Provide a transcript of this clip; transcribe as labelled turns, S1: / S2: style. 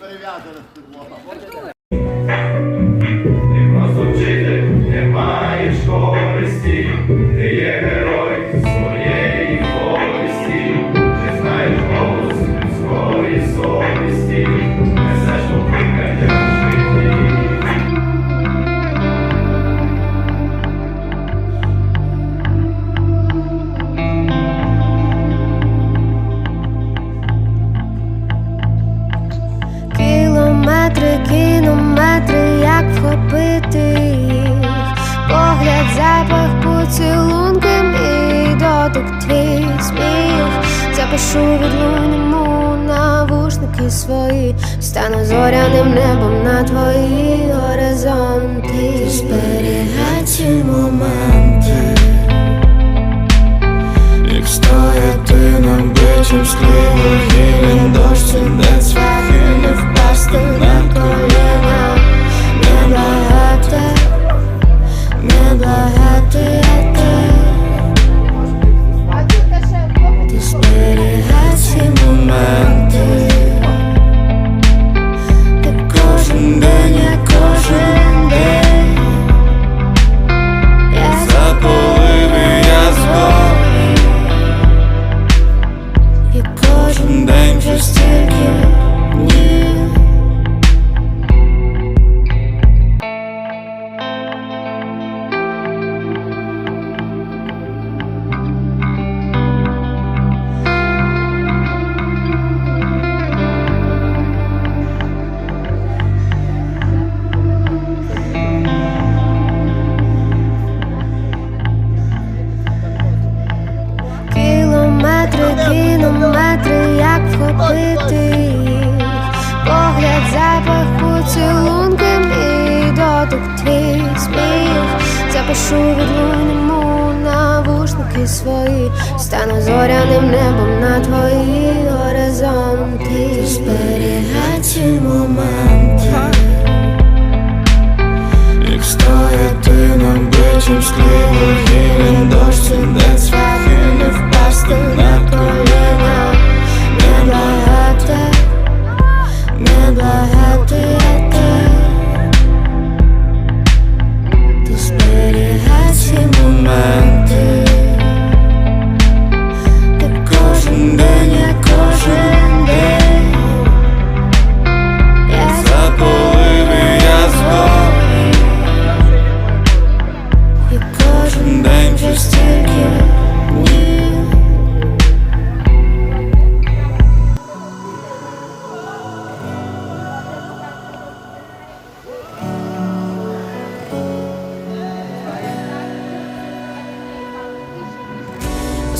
S1: перев'язане з
S2: Як їх. Погляд, запах, поцілунки, мій дотик, твій сміх. Запишу відлуньому навушники свої. Стану зоряним небом на твої горизонти. Зберігай ці моменти як стояти над бичим склі кілометри, як вхопити Погляд, запах, поцілунки, мій дотик, твій сміх. Запишу відлуньому навушники свої. Стану зоряним небом на твої горизонти Зберігай ці моменти